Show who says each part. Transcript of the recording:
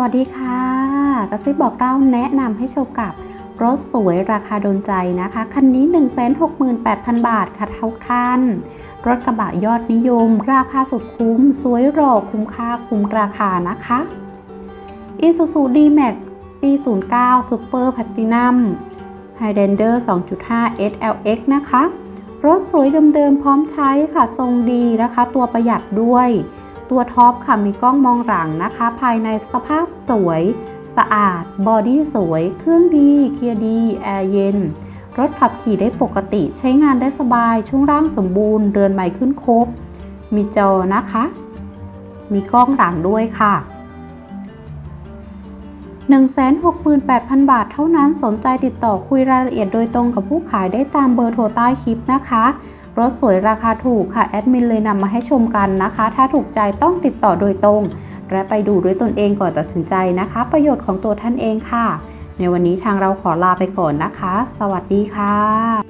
Speaker 1: สวัสดีค่ะ กระซิบบอกเล่าแนะนำให้ชมกับรถสวยราคาโดนใจนะคะ คันนี้ 168,000 บาทค่ะทุกท่าน รถกระบะยอดนิยม ราคาสุดคุ้ม สวยหล่อคุ้มค่าคุ้มราคานะคะ Isuzu D-Max ปี 09 Super Platinum Highlander 2.5 SLX นะคะ รถสวยเดิมๆพร้อมใช้ค่ะ ทรงดีนะคะ ตัวประหยัดด้วย ตัวท็อปค่ะมีกล้องมองหลังนะคะ ภายในสภาพสวย สะอาด บอดี้สวย เครื่องดีเกียร์ดี แอร์เย็น รถขับขี่ได้ปกติ ใช้งานได้สบาย ช่วงร่างสมบูรณ์ เรือนใหม่ขึ้นครบ มีจอนะคะ มีกล้องหลังด้วยค่ะ 168,000 บาทเท่านั้น สนใจติดต่อคุยรายละเอียดโดยตรงกับผู้ขายได้ตามเบอร์โทรใต้คลิปนะคะ รถสวยราคาถูกค่ะแอดมินเลยนำมาให้ชมกันนะคะ ถ้าถูกใจต้องติดต่อโดยตรง และไปดูด้วยตนเองก่อนตัดสินใจนะคะ ประโยชน์ของตัวท่านเองค่ะ ในวันนี้ทางเราขอลาไปก่อนนะคะ สวัสดีค่ะ